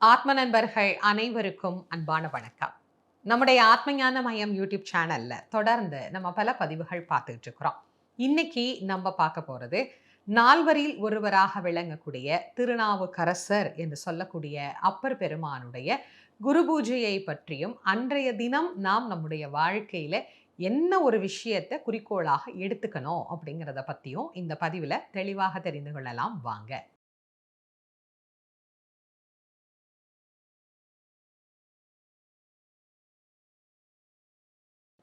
ஆத்ம நண்பர்கள் அனைவருக்கும் அன்பான வணக்கம். நம்முடைய ஆத்மஞான மயம் யூடியூப் சேனல்ல தொடர்ந்து நம்ம பல பதிவுகள் பார்த்துட்டு இருக்கிறோம். இன்னைக்கு நம்ம பார்க்க போறது நால்வரில் ஒருவராக விளங்கக்கூடிய திருநாவுக்கரசர் என்று சொல்லக்கூடிய அப்பர் பெருமானுடைய குரு பூஜையை பற்றியும் அன்றைய தினம் நாம் நம்முடைய வாழ்க்கையில என்ன ஒரு விஷயத்தை குறிக்கோளாக எடுத்துக்கணும் அப்படிங்கிறத பற்றியும் இந்த பதிவில் தெளிவாக தெரிந்து கொள்ளலாம். வாங்க.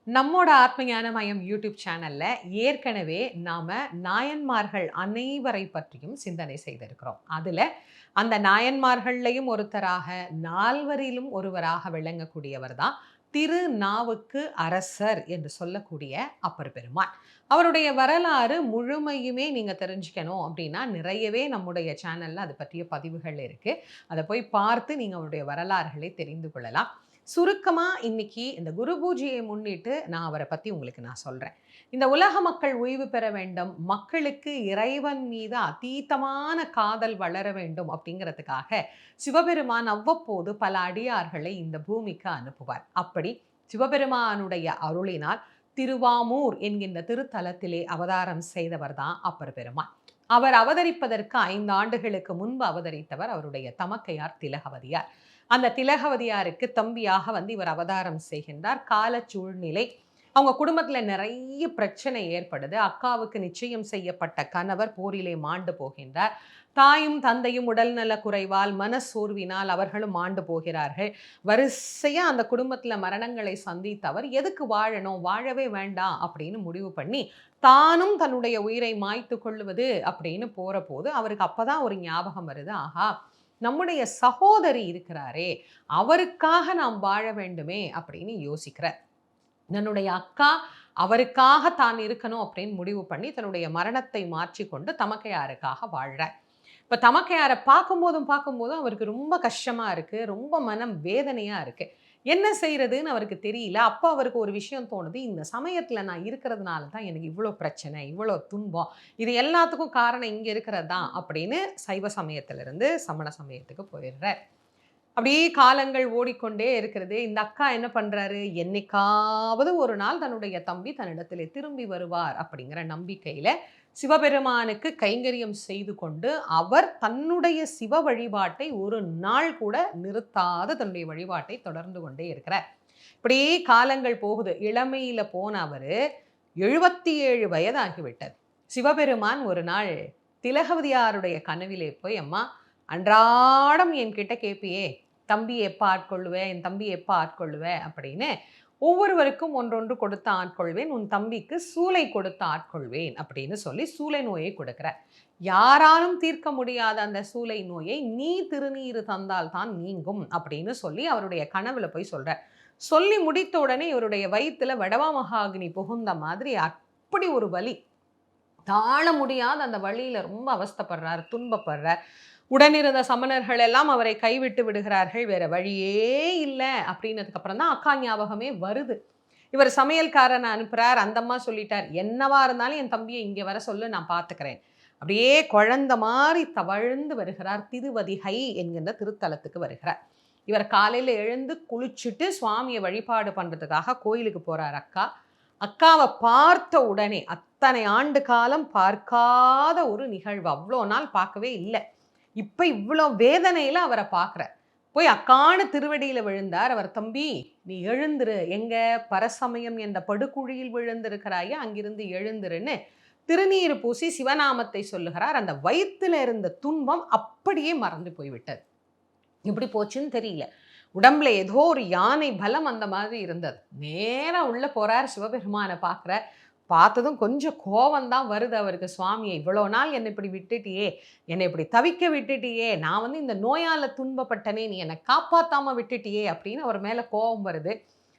நம்மோட ஆத்மஞான மயம் யூடியூப் சேனல்ல ஏற்கனவே நாம நாயன்மார்கள் அனைவரை பற்றியும் சிந்தனை செய்திருக்கிறோம். அதுல அந்த நாயன்மார்கள்லையும் ஒருத்தராக நால்வரிலும் ஒருவராக விளங்கக்கூடியவர் தான் திருநாவுக்கு அரசர் என்று சொல்லக்கூடிய அப்பர் பெருமான் அவருடைய வரலாறு முழுமையுமே நீங்க தெரிஞ்சுக்கணும் அப்படின்னா நிறையவே நம்முடைய சேனல்ல அது பற்றிய பதிவுகள் இருக்கு. அதை போய் பார்த்து நீங்க அவருடைய வரலாறுகளை தெரிந்து கொள்ளலாம். சுருக்கமா இன்னைக்கு இந்த குரு பூஜையை முன்னிட்டு நான் அவரை பத்தி உங்களுக்கு நான் சொல்றேன். இந்த உலக மக்கள் ஓய்வு பெற வேண்டும். மக்களுக்கு இறைவன் மீது அதீத்தமான காதல் வளர வேண்டும் அப்படிங்கிறதுக்காக சிவபெருமான் அவ்வப்போது பல அடியார்களை இந்த பூமிக்கு அனுப்புவார். அப்படி சிவபெருமானுடைய அருளினால் திருவாமூர் என்கின்ற திருத்தலத்திலே அவதாரம் செய்தவர் தான் அப்பர் பெருமான் அவர் அவதரிப்பதற்கு ஐந்து ஆண்டுகளுக்கு முன்பு அவதரித்தவர் அவருடைய தமக்கையார் திலகவதியார். அந்த திலகவதியாருக்கு தம்பியாக வந்து இவர் அவதாரம் செய்கின்றார். கால சூழ்நிலை அவங்க குடும்பத்தில் நிறைய பிரச்சனை ஏற்படுது. அக்காவுக்கு நிச்சயம் செய்யப்பட்ட கணவர் போரிலே மாண்டு போகின்றார். தாயும் தந்தையும் உடல்நல குறைவால் மனசோர்வினால் அவர்களும் மாண்டு போகிறார்கள். வரிசையாக அந்த குடும்பத்தில் மரணங்களை சந்தித்தவர் எதுக்கு வாழணும்? வாழவே வேண்டாம் அப்படின்னு முடிவு பண்ணி தானும் தன்னுடைய உயிரை மாய்த்து கொள்ளுவது அப்படின்னு போகிற போது அவருக்கு அப்பதான் ஒரு ஞாபகம் வருது. ஆஹா நம்முடைய சகோதரி இருக்கிறாரே அவருக்காக நாம் வாழ வேண்டுமே அப்படின்னு யோசிக்கிறார். தன்னுடைய அக்கா அவருக்காக தான் இருக்கணும் அப்படின்னு முடிவு பண்ணி தன்னுடைய மரணத்தை மாற்றிக்கொண்டு தமக்கையாருக்காக வாழ்கிறார் இப்போ தமக்கையாரை பார்க்கும்போதும் பார்க்கும்போதும் அவருக்கு ரொம்ப கஷ்டமாக இருக்குது ரொம்ப மனம் வேதனையாக இருக்குது என்ன செய்கிறதுன்னு அவருக்கு தெரியல. அப்போ அவருக்கு ஒரு விஷயம் தோணுது. இந்த சமயத்தில் நான் இருக்கிறதுனால தான் எனக்கு இவ்வளோ பிரச்சனை இவ்வளோ துன்பம் இது எல்லாத்துக்கும் காரணம் இங்கே இருக்கிறது தான் அப்படின்னு சைவ சமயத்திலிருந்து சமண சமயத்துக்கு போயிடுறார். அப்படியே காலங்கள் ஓடிக்கொண்டே இருக்கிறது. இந்த அக்கா என்ன பண்ணுறாரு என்னைக்காவது ஒரு நாள் தன்னுடைய தம்பி தன்னிடத்தில் திரும்பி வருவார் அப்படிங்கிற நம்பிக்கையில் சிவபெருமானுக்கு கைங்கரியம் செய்து கொண்டு அவர் தன்னுடைய சிவ வழிபாட்டை ஒரு நாள் கூட நிறுத்தாத தன்னுடைய வழிபாட்டை தொடர்ந்து கொண்டே இருக்கிறார். இப்படியே காலங்கள் போகுது. இளமையில போன அவர் எழுபத்தி ஏழு வயதாகிவிட்டது. சிவபெருமான் ஒரு நாள் திலகவதியாருடைய கனவிலே போய் அம்மா அன்றாடம் என்கிட்ட கேட்பியே தம்பி எப்போ ஆட்கொள்ளுவேன் என் தம்பி எப்போ ஆட்கொள்ளுவேன் அப்படின்னு ஒவ்வொருவருக்கும் ஒன்றொன்று கொடுத்து ஆட்கொள்வேன். உன் தம்பிக்கு சூளை கொடுத்து ஆட்கொள்வேன் அப்படின்னு சொல்லி சூளை நோயை கொடுக்குற யாராலும் தீர்க்க முடியாத அந்த சூளை நோயை நீ திருநீர் தந்தால் தான் நீங்கும் அப்படின்னு சொல்லி அவருடைய கனவுல போய் சொல்ற சொல்லி முடித்த உடனே இவருடைய வயிற்றுல வடவா மகாகினி புகுந்த மாதிரி அப்படி ஒரு வலி. தாழ முடியாத அந்த வழியில ரொம்ப அவஸ்தப்படுறார் துன்பப்படுறார். உடனிருந்த சமணர்கள் எல்லாம் அவரை கைவிட்டு விடுகிறார்கள். வேற வழியே இல்லை. அப்படின்னதுக்கப்புறம் தான் அக்கா ஞாபகமே வருது. இவர் சமையல்காரனை அனுப்புகிறார் அந்தம்மா சொல்லிட்டார். என்னவா இருந்தாலும் என் தம்பியை இங்கே வர சொல்லு நான் பார்த்துக்கிறேன். அப்படியே குழந்த மாதிரி தவழ்ந்து வருகிறார். திருவதிகை என்கின்ற திருத்தலத்துக்கு வருகிறார். இவர் காலையில் எழுந்து குளிச்சுட்டு சுவாமியை வழிபாடு பண்ணுறதுக்காக கோயிலுக்கு போகிறார் அக்கா. அக்காவை பார்த்த உடனே அத்தனை ஆண்டு காலம் பார்க்காத ஒரு நிகழ்வு. அவ்வளோ நாள் பார்க்கவே இல்லை. இப்போ இவ்வளோ வேதனையில் அவரை பார்க்குற போய் அக்கான திருவடியில் விழுந்தார். அவர் தம்பி நீ எழுந்துரு. எங்கே? பரசமயம் என்ற படுகுழியில் விழுந்திருக்கிறாயே அங்கிருந்து எழுந்துருன்னு. திருநீர் பூசி சிவநாமத்தை சொல்லுகிறார். அந்த வயிற்றுல இருந்த துன்பம் அப்படியே மறந்து போய்விட்டது. எப்படி போச்சுன்னு தெரியல. உடம்புல ஏதோ ஒரு யானை பலம் அந்த மாதிரி இருந்தது. நேராக உள்ளே போறார் சிவபெருமானை பார்க்குற பார்த்ததும் கொஞ்சம் கோவம்தான் வருது அவருக்கு சுவாமியை இவ்வளோ நாள் என்னை இப்படி விட்டுட்டியே என்னை இப்படி தவிக்க விட்டுட்டியே நான் வந்து இந்த நோயால் துன்பப்பட்டனே நீ என்னை காப்பாற்றாமல் விட்டுட்டியே அப்படின்னு அவர் மேலே கோபம் வருது.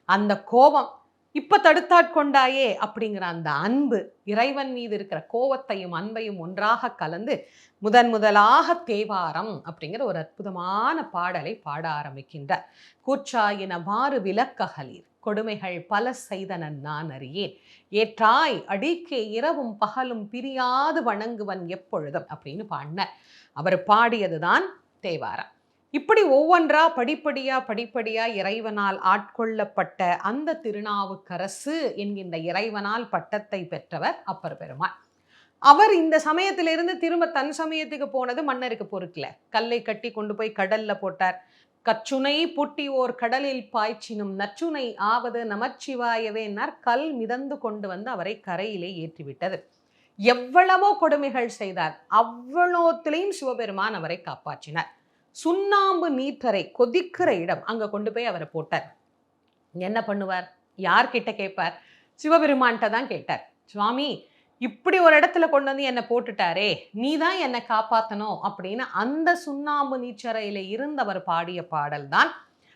அந்த கோபம் இப்போ தடுத்தாட்கொண்டாயே அப்படிங்கிற அந்த அன்பு இறைவன் மீது இருக்கிற கோவத்தையும் அன்பையும் ஒன்றாக கலந்து முதன் முதலாக தேவாரம் அப்படிங்கிற ஒரு அற்புதமான பாடலை பாட ஆரம்பிக்கின்றார். கூச்சாயின மாறு விளக்ககலீர் கொடுமைகள் பல செய்தனன் நான் அறியேன். ஏற்றாய் அடிக்கே இரவும் பகலும் பிரியாது வணங்குவன் எப்பொழுதும் அப்படின்னு பாடினார். அவர் பாடியதுதான் தேவாரம். இப்படி ஒவ்வொன்றா படிப்படியா படிப்படியா இறைவனால் ஆட்கொள்ளப்பட்ட அந்த திருநாவுக்கரசு என்கின்ற இறைவனால் பட்டத்தை பெற்றவர் அப்பர் பெருமாள் அவர் இந்த சமயத்திலிருந்து திரும்ப தன் சமயத்துக்கு போனது மன்னருக்கு பொறுக்கல. கல்லை கட்டி கொண்டு போய் கடல்ல போட்டார். கச்சுனை புட்டி ஓர் கடலில் பாய்ச்சினும் நச்சுனை ஆவது நமச்சிவாயவேனார் கல் மிதந்து கொண்டு வந்து அவரை கரையிலே ஏற்றிவிட்டது. எவ்வளவோ கொடுமைகள் செய்தார். அவ்வளோத்திலையும் சிவபெருமான் அவரை காப்பாற்றினார். சுண்ணாம்பு நீத்தரை கொதிக்கிற இடம் அங்க கொண்டு போய் அவரை போட்டார். என்ன பண்ணுவார்? யார்கிட்ட கேட்பார்? சிவபெருமான்கிட்ட தான் கேட்டார். சுவாமி இப்படி ஒரு இடத்துல கொண்டு வந்து என்னை போட்டுட்டாரே நீ தான் என்னை காப்பாற்றணும் அப்படின்னு அந்த சுண்ணாம்பு நீச்சரையில் இருந்தவர் பாடிய பாடல் தான்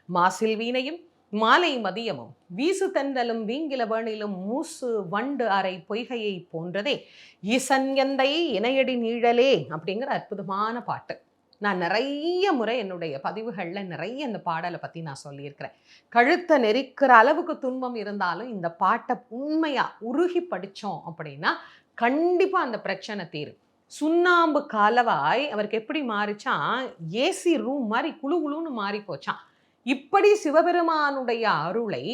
மாசில் வீணையும் மாலை மதியமும். வீசு தென்றலும் வீங்கில வேணிலும் மூசு வண்டு அறை பொய்கையை போன்றதே. இசன் எந்தை இணையடி நீழலே அப்படிங்கிற அற்புதமான பாட்டு. நான் நிறைய முறை என்னுடைய பதிவுகளில் நிறைய இந்த பாடலை பற்றி நான் சொல்லியிருக்கிறேன். கழுத்தை நெரிக்கிற அளவுக்கு துன்பம் இருந்தாலும் இந்த பாட்டை உண்மையாக உருகி படித்தோம் அப்படின்னா கண்டிப்பாக அந்த பிரச்சனை தீரும். சுண்ணாம்பு காலவாய் அவருக்கு எப்படி மாறிச்சான் ஏசி ரூம் மாதிரி குழு குழுன்னு மாறி போச்சான் இப்படி சிவபெருமானுடைய அருளை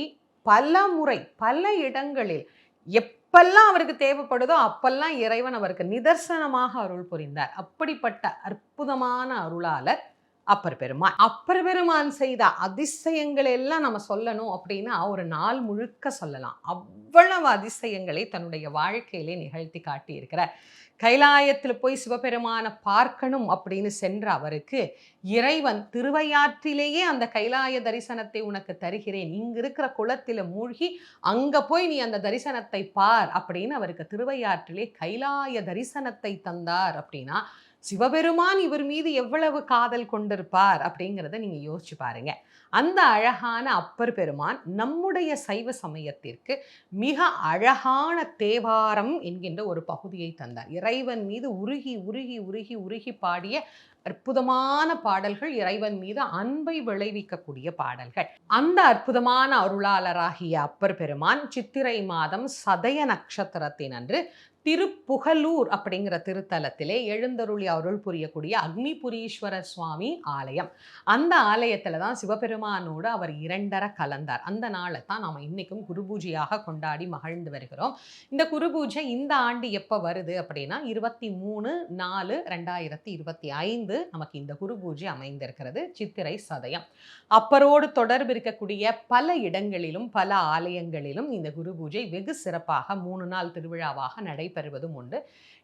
பல முறை பல இடங்களில் எப் எப்பெல்லாம் அவருக்கு தேவைப்படுதோ அப்பெல்லாம் இறைவன் அவருக்கு நிதர்சனமாக அருள் புரிந்தார். அப்படிப்பட்ட அற்புதமான அருளாளர் அப்பர் பெருமான் அப்பர் பெருமான் செய்த அதிசயங்களை எல்லாம் நம்ம சொல்லணும் அப்படின்னா ஒரு நாள் முழுக்க சொல்லலாம். அவ்வளவு அதிசயங்களை தன்னுடைய வாழ்க்கையிலே நிகழ்த்தி காட்டியிருக்கிறார். கைலாயத்தில் போய் சிவபெருமானை பார்க்கணும் அப்படின்னு சென்ற அவருக்கு இறைவன் திருவையாற்றிலேயே அந்த கைலாய தரிசனத்தை உனக்கு தருகிறேன். இங்க இருக்கிற குளத்தில் மூழ்கி அங்க போய் நீ அந்த தரிசனத்தை பார் அப்படின்னு அவருக்கு திருவையாற்றிலே கைலாய தரிசனத்தை தந்தார் அப்படின்னா சிவபெருமான் இவர் மீது எவ்வளவு காதல் கொண்டிருப்பார் அப்படிங்கிறத நீங்க யோசிச்சு பாருங்க. அந்த அழகான அப்பர் பெருமான் நம்முடைய சைவ சமயத்திற்கு மிக அழகான தேவாரம் என்கின்ற ஒரு பகுதியை தந்தார். இறைவன் மீது உருகி உருகி உருகி உருகி பாடிய அற்புதமான பாடல்கள் இறைவன் மீது அன்பை விளைவிக்கக்கூடிய பாடல்கள். அந்த அற்புதமான அருளாளராகிய அப்பர் பெருமான் சித்திரை மாதம் சதய நட்சத்திரத்தின் அன்று திருப்புகலூர் அப்படிங்கிற திருத்தலத்திலே எழுந்தருளி அருள் புரியக்கூடிய அக்னிபுரீஸ்வரர் சுவாமி ஆலயம். அந்த ஆலயத்தில் தான் சிவபெருமானோடு அவர் இரண்டர கலந்தார். அந்த நாளை தான் நாம் இன்னைக்கும் குருபூஜையாக கொண்டாடி மகிழ்ந்து வருகிறோம். இந்த குருபூஜை இந்த ஆண்டு எப்போ வருது அப்படின்னா இருபத்தி மூணு நாலு ரெண்டாயிரத்தி இருபத்தி ஐந்து நமக்கு இந்த குருபூஜை அமைந்திருக்கிறது. சித்திரை சதயம். அப்பரோடு தொடர்பு இருக்கக்கூடிய பல இடங்களிலும் பல ஆலயங்களிலும் இந்த குரு பூஜை வெகு சிறப்பாக மூணு நாள் திருவிழாவாக பெறுவதும் உண்டு.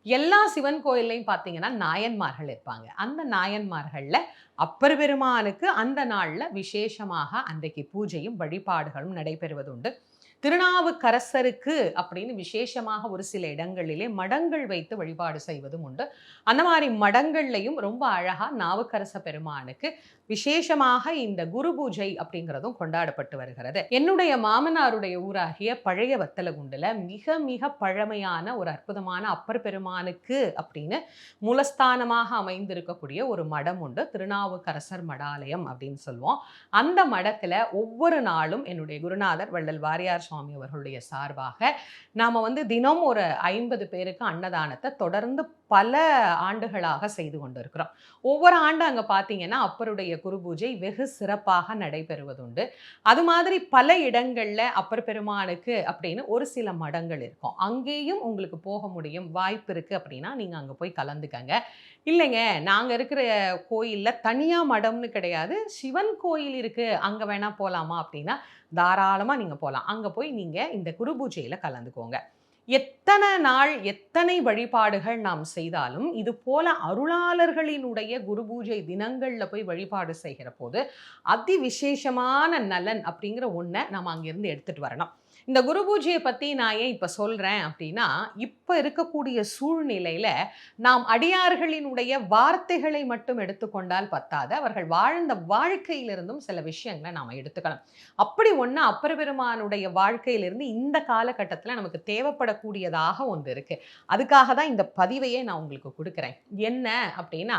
எல்லா சிவன் கோயில்லையும் பார்த்தீங்கன்னா நாயன்மார்கள் இருப்பாங்க. அந்த நாயன்மார்களில் அப்பர் பெருமானுக்கு அந்த நாளில் விசேஷமாக அன்றைக்கு பூஜையும் வழிபாடுகளும் நடைபெறுவது உண்டு திருநாவுக்கரசருக்கு அப்படின்னு விசேஷமாக ஒரு சில இடங்களிலே மடங்கள் வைத்து வழிபாடு செய்வதும் உண்டு. அந்த மாதிரி மடங்கள்லையும் ரொம்ப அழகா நாவுக்கரச பெருமானுக்கு விசேஷமாக இந்த குரு பூஜை அப்படிங்கிறதும் கொண்டாடப்பட்டு வருகிறது. என்னுடைய மாமனாருடைய ஊராகிய பழைய வத்தலகுண்டுல மிக மிக பழமையான ஒரு அற்புதமான அப்பர் பெருமானுக்கு அப்படின்னு மூலஸ்தானமாக அமைந்திருக்கக்கூடிய ஒரு மடம் உண்டு. திருநாவுக்கரசர் மடாலயம் அப்படின்னு சொல்லுவோம். அந்த மடத்துல ஒவ்வொரு நாளும் என்னுடைய குருநாதர் வள்ளல் வாரியார் சுவாமி அவர்களுடைய சார்பாக நாம் வந்து தினம் ஒரு ஐம்பது பேருக்கு அன்னதானத்தை தொடர்ந்து பல ஆண்டுகளாக செய்து கொண்டிருக்கிறோம். ஒவ்வொரு ஆண்டு அங்கே பார்த்தீங்கன்னா அப்பருடைய குரு பூஜை வெகு சிறப்பாக நடைபெறுவதுண்டு. அது மாதிரி பல இடங்களில் அப்பர் பெருமானுக்கு அப்படின்னு ஒரு சில மடங்கள் இருக்கும். அங்கேயும் உங்களுக்கு போக முடியும் வாய்ப்பு இருக்குது அப்படின்னா நீங்கள் அங்கே போய் கலந்துக்கங்க. இல்லைங்க நாங்கள் இருக்கிற கோயிலில் தனியாக மடம்னு கிடையாது. சிவன் கோயில் இருக்குது அங்கே வேணால் போகலாமா அப்படின்னா தாராளமாக நீங்கள் போகலாம் அங்கே போய் நீங்கள் இந்த குரு பூஜையில் கலந்துக்கோங்க. எத்தனை நாள் எத்தனை வழிபாடுகள் நாம் செய்தாலும் இது போல அருளாளர்களினுடைய குரு பூஜை தினங்களில் போய் வழிபாடு செய்கிற போது அதி விசேஷமான நலன் அப்படிங்கிற ஒன்றை நாம் அங்கிருந்து எடுத்துட்டு வரணும். இந்த குரு பூஜையை பற்றி நான் ஏன் இப்போ சொல்கிறேன் அப்படின்னா இப்போ இருக்கக்கூடிய சூழ்நிலையில் நாம் அடியார்களினுடைய வார்த்தைகளை மட்டும் எடுத்துக்கொண்டால் பத்தாது. அவர்கள் வாழ்ந்த வாழ்க்கையிலிருந்தும் சில விஷயங்களை நாம் எடுத்துக்கலாம். அப்படி ஒன்று அப்பர் பெருமானுடைய வாழ்க்கையிலிருந்து இந்த காலகட்டத்தில் நமக்கு தேவைப்படக்கூடியதாக ஒன்று இருக்குது அதுக்காக தான் இந்த பதிவையே நான் உங்களுக்கு கொடுக்குறேன். என்ன அப்படின்னா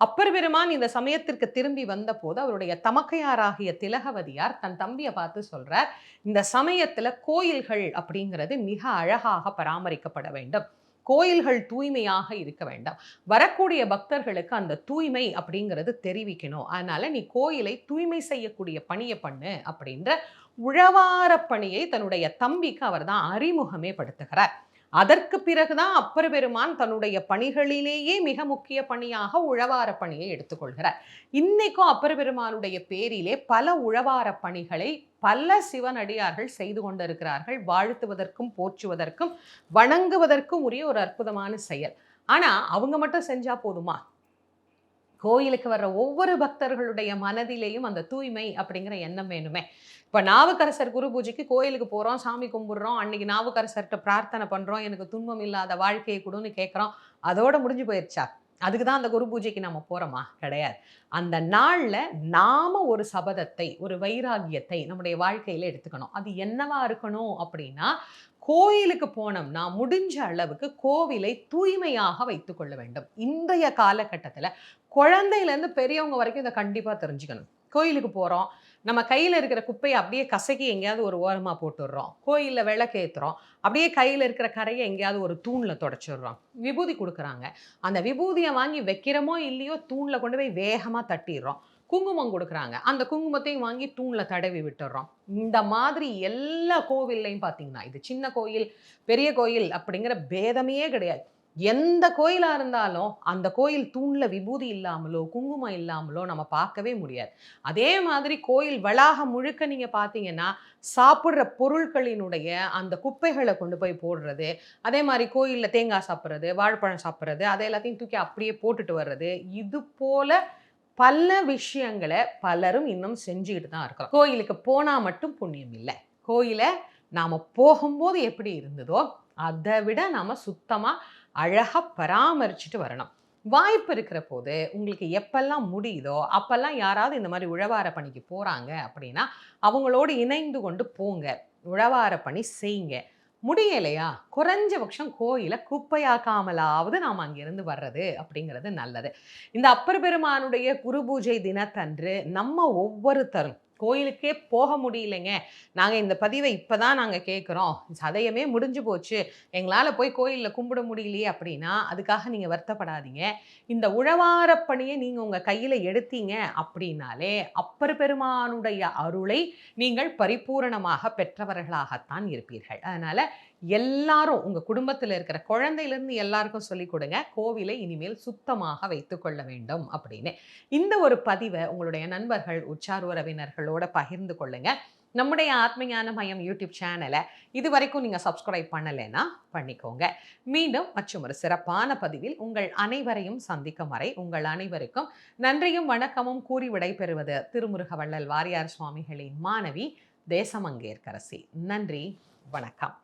அப்பர் பெருமான் இந்த சமயத்திற்கு திரும்பி வந்தபோது அவருடைய தமக்கையாராகிய திலகவதியார் தன் தம்பியை பார்த்து சொல்றார் இந்த சமயத்துல கோயில்கள் அப்படிங்கிறது மிக அழகாக பராமரிக்கப்பட வேண்டும். கோயில்கள் தூய்மையாக இருக்க வேண்டாம். வரக்கூடிய பக்தர்களுக்கு அந்த தூய்மை அப்படிங்கிறது தெரிவிக்கணும். அதனால நீ கோயிலை தூய்மை செய்யக்கூடிய பணியை பண்ணு அப்படின்ற உழவார பணியை தன்னுடைய தம்பிக்கு அவர் தான் அறிமுகமே படுத்துகிறார். அதற்கு பிறகுதான் அப்பர் பெருமான் தன்னுடைய பணிகளிலேயே மிக முக்கிய பணியாக உழவார பணியை எடுத்துக்கொள்கிறார் இன்னைக்கும் அப்பர் பெருமானுடைய பேரிலே பல உழவார பணிகளை பல சிவனடியார்கள் செய்து கொண்டிருக்கிறார்கள். வாழ்த்துவதற்கும் போற்றுவதற்கும் வணங்குவதற்கும் உரிய ஒரு அற்புதமான செயல். ஆனா அவங்க மட்டும் செஞ்சா போதுமா? கோயிலுக்கு வர்ற ஒவ்வொரு பக்தர்களுடைய மனதிலேயும் அந்த தூய்மை அப்படிங்கிற எண்ணம் வேணுமே. இப்போ நாவுக்கரசர் குரு பூஜைக்கு கோயிலுக்கு போகிறோம் சாமி கும்பிட்றோம் அன்னைக்கு நாவுக்கரசர்கிட்ட பிரார்த்தனை பண்ணுறோம் எனக்கு துன்பம் இல்லாத வாழ்க்கையை கொடுன்னு கேட்குறோம் அதோட முடிஞ்சு போயிடுச்சா அதுக்கு தான் அந்த குரு பூஜைக்கு நம்ம போகிறோமா கிடையாது. அந்த நாளில் நாம் ஒரு சபதத்தை ஒரு வைராகியத்தை நம்முடைய வாழ்க்கையில் எடுத்துக்கணும். அது என்னவா இருக்கணும் அப்படின்னா கோயிலுக்கு போனோம்னா முடிஞ்ச அளவுக்கு கோவிலை தூய்மையாக வைத்துக்கொள்ள வேண்டும். இன்றைய காலகட்டத்தில் குழந்தையிலேருந்து பெரியவங்க வரைக்கும் இதை கண்டிப்பாக தெரிஞ்சுக்கணும். கோயிலுக்கு போகிறோம் நம்ம கையில் இருக்கிற குப்பையை அப்படியே கசக்கி எங்கேயாவது ஒரு ஓரமாக போட்டுடுறோம். கோயிலில் விளக்கேற்றுறோம் அப்படியே கையில் இருக்கிற கரையை எங்கேயாவது ஒரு தூணில் தொடச்சிடுறோம். விபூதி கொடுக்குறாங்க. அந்த விபூதியை வாங்கி வைக்கிறோமோ இல்லையோ தூணில் கொண்டு போய் வேகமாக தட்டிடுறோம். குங்குமம் கொடுக்குறாங்க. அந்த குங்குமத்தையும் வாங்கி தூணில் தடவி விட்டுடுறோம். இந்த மாதிரி எல்லா கோவில்லையும் பார்த்தீங்கன்னா இது சின்ன கோயில் பெரிய கோயில் அப்படிங்கிற பேதமே கிடையாது. எந்த கோயிலாக இருந்தாலும் அந்த கோயில் தூணில் விபூதி இல்லாமலோ குங்குமம் இல்லாமலோ நம்ம பார்க்கவே முடியாது. அதே மாதிரி கோயில் வளாகம் முழுக்க நீங்கள் பார்த்தீங்கன்னா சாப்பிட்ற பொருட்களினுடைய அந்த குப்பைகளை கொண்டு போய் போடுறது அதே மாதிரி கோயிலில் தேங்காய் சாப்பிட்றது வாழைப்பழம் சாப்பிட்றது அதை எல்லாத்தையும் தூக்கி அப்படியே போட்டுட்டு வர்றது இது போல பல விஷயங்களை பலரும் இன்னும் செஞ்சுக்கிட்டு தான் இருக்கிறோம். கோயிலுக்கு போனால் மட்டும் புண்ணியம் இல்லை. கோயிலை நாம் போகும்போது எப்படி இருந்ததோ அதை விட நாம் சுத்தமாக அழகாக பராமரிச்சுட்டு வரணும். வாய்ப்பு இருக்கிற போது உங்களுக்கு எப்பெல்லாம் முடியுதோ அப்பெல்லாம் யாராவது இந்த மாதிரி உழவார பணிக்கு போகிறாங்க அப்படின்னா அவங்களோடு இணைந்து கொண்டு போங்க. உழவார பணி செய்யுங்க. முடியலையா? குறைஞ்சபட்சம் கோயிலை குப்பையாக்காமலாவது நாம் அங்கிருந்து வர்றது அப்படிங்கிறது நல்லது. இந்த அப்பர் பெருமானுடைய குரு பூஜை தினத்தன்று நம்ம ஒவ்வொருத்தரும் கோயிலுக்கே போக முடியலைங்க. நாங்கள் இந்த பதிவை இப்போ தான் நாங்கள் கேட்குறோம் சதயமே முடிஞ்சு போச்சு. எங்களால் போய் கோயிலில் கும்பிட முடியலையே அப்படின்னா அதுக்காக நீங்கள் வருத்தப்படாதீங்க. இந்த உழவார பணியை நீங்கள் உங்கள் கையில் எடுத்தீங்க அப்படின்னாலே அப்பர் பெருமானுடைய அருளை நீங்கள் பரிபூரணமாக பெற்றவர்களாகத்தான் இருப்பீர்கள். அதனால் எல்லாரும் உங்கள் குடும்பத்தில் இருக்கிற குழந்தையிலேருந்து எல்லாருக்கும் சொல்லிக் கொடுங்க. கோவிலை இனிமேல் சுத்தமாக வைத்துக்கொள்ள வேண்டும் அப்படின்னு. இந்த ஒரு பதிவை உங்களுடைய நண்பர்கள் உச்சார் உறவினர்களோட பகிர்ந்து கொள்ளுங்க. நம்முடைய ஆத்மஞான மையம் யூடியூப் சேனலை இது வரைக்கும் நீங்கள் சப்ஸ்கிரைப் பண்ணலைன்னா பண்ணிக்கோங்க. மீண்டும் மற்றும் ஒரு சிறப்பான பதிவில் உங்கள் அனைவரையும் சந்திக்கும் வரை உங்கள் அனைவருக்கும் நன்றியும் வணக்கமும் கூறி விடைபெறுவது திருமுருக வள்ளல் வாரியார் சுவாமிகளின் மாணவி தேசமங்கேற்கரசி. நன்றி வணக்கம்.